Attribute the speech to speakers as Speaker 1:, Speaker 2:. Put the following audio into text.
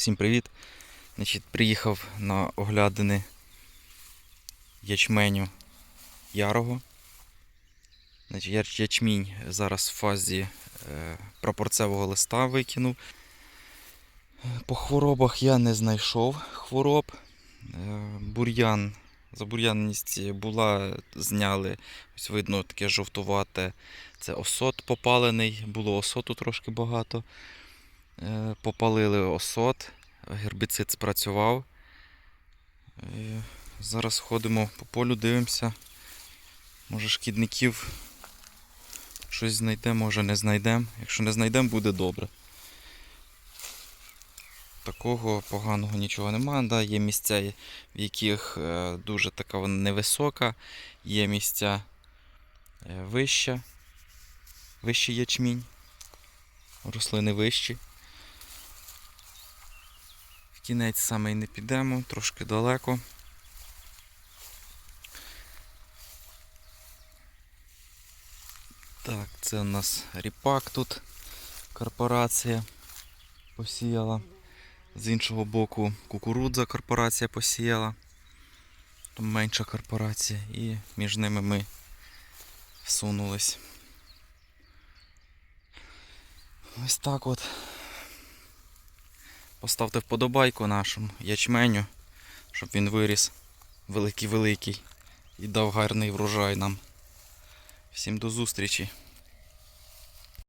Speaker 1: Всім привіт. Значить, приїхав на оглядини ячменю ярого. Значить, ячмінь зараз в фазі е, прапорцевого листа викинув. По хворобах я не знайшов хвороб. Е, бур'ян, забур'янність була, зняли. Ось видно таке жовтувате. Це осот попалений, було осоту трошки багато. Е, Попалили осот, гербіцид спрацював. Е, Зараз ходимо по полю, дивимося. Може шкідників щось знайдемо, може не знайдемо. Якщо не знайдемо, буде добре. Такого поганого нічого немає. Да, є місця, в яких е, дуже така вона невисока, є місця е, вища, вищий ячмінь, рослини вищі. Кінець саме й не підемо, трошки далеко. Так, це у нас ріпак тут корпорація посіяла. З іншого боку кукурудза корпорація посіяла. Там менша корпорація і між ними ми всунулись. Ось так от. Поставте вподобайку нашому ячменю, щоб він виріс великий-великий і дав гарний врожай нам. Всім до зустрічі!